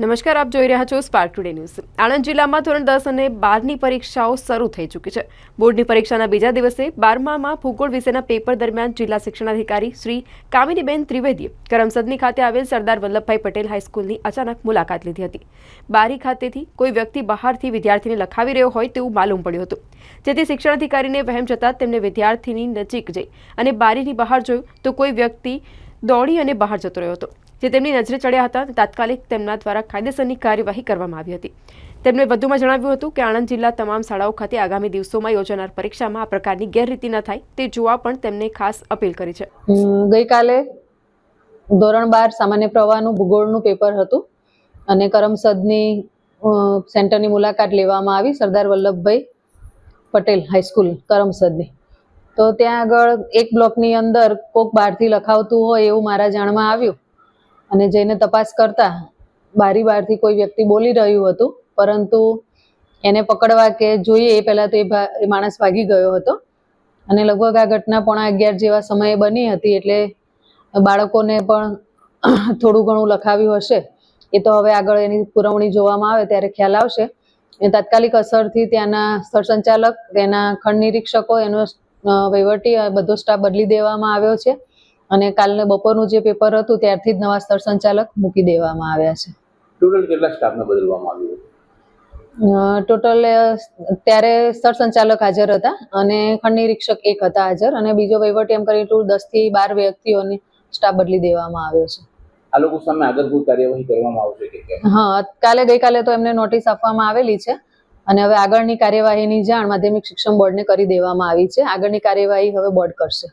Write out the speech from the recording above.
નમસ્કાર, આપ જોઈ રહ્યા છો સ્પાર્ક ટુડે ન્યૂઝ આણંદ જિલ્લામાં ધોરણ દસ અને બારની પરીક્ષાઓ શરૂ થઈ ચૂકી છે. બોર્ડની પરીક્ષાના બીજા દિવસે બારમામાં ભૂગોળ વિષયના પેપર દરમિયાન જિલ્લા શિક્ષણાધિકારી શ્રી કામિનીબેન ત્રિવેદીએ કરમસદની ખાતે આવેલ સરદાર વલ્લભભાઈ પટેલ હાઈસ્કૂલની અચાનક મુલાકાત લીધી હતી. બારી ખાતેથી કોઈ વ્યક્તિ બહારથી વિદ્યાર્થીને લખાવી રહ્યો હોય તેવું માલુમ પડ્યું હતું. જેથી શિક્ષણાધિકારીને વહેમ જતાં તેમને વિદ્યાર્થીની નજીક જઈ અને બારીની બહાર જોયું તો કોઈ વ્યક્તિ દોડી અને બહાર જતો રહ્યો હતો. જે તેમની નજરે ચડ્યા હતા તાત્કાલિક તેમના દ્વારા કાયદેસરની કાર્યવાહી કરવામાં આવી હતી. તેમણે વધુમાં જણાવ્યું હતું કે આણંદ જિલ્લા તમામ શાળાઓ ખાતે આગામી દિવસોમાં યોજાનાર પરીક્ષામાં આ પ્રકારની ગેરરીતિ ન થાય તે જોવા પણ તેમણે ખાસ અપીલ કરી છે. ગઈકાલે ધોરણ બાર સામાન્ય પ્રવાહનું ભૂગોળનું પેપર હતું અને કરમસદની સેન્ટરની મુલાકાત લેવામાં આવી સરદાર વલ્લભભાઈ પટેલ હાઈસ્કૂલ કરમસદની. તો ત્યાં આગળ એક બ્લોકની અંદર કોક બહારથી લખાવતું હોય એવું મારા જાણમાં આવ્યું. અને જઈને તપાસ કરતા બારી બહારથી કોઈ વ્યક્તિ બોલી રહ્યું હતું, પરંતુ એને પકડવા કે જોઈએ એ પહેલાં તો એ માણસ ભાગી ગયો હતો. અને લગભગ આ ઘટના પોણા અગિયાર જેવા સમયે બની હતી એટલે બાળકોને પણ થોડું ઘણું લખાવ્યું હશે. એ તો હવે આગળ એની પુરવણી જોવામાં આવે ત્યારે ખ્યાલ આવશે. એ તાત્કાલિક અસરથી ત્યાંના સ્થળ સંચાલક, તેના ખંડ નિરીક્ષકો, એનો વહીવટી બધો સ્ટાફ બદલી દેવામાં આવ્યો છે. અને કાલને બપોરનું જે પેપર હતું ત્યારથી જ નવા સ્થળ સંચાલક મૂકી દેવામાં આવ્યા છે. ટોટલ કેટલા સ્ટાફને બદલવામાં આવ્યું ટોટલ ત્યારે સ્થળ સંચાલક હાજર હતા અને ખંડ નિરીક્ષક એક હતા હાજર અને બીજો વહીવટ એમ કરી ટોટલ દસથી બાર વ્યક્તિઓની સ્ટાફ બદલી દેવામાં આવ્યો છે. આ લોકો સામે આગળભૂત કાર્યવાહી કરવામાં આવશે કે હા કાલે ગઈકાલે તો એમને નોટિસ આપવામાં આવેલી છે અને હવે આગળની કાર્યવાહીની જાણ માધ્યમિક શિક્ષણ બોર્ડને કરી દેવામાં આવી છે. આગળની કાર્યવાહી હવે બોર્ડ કરશે.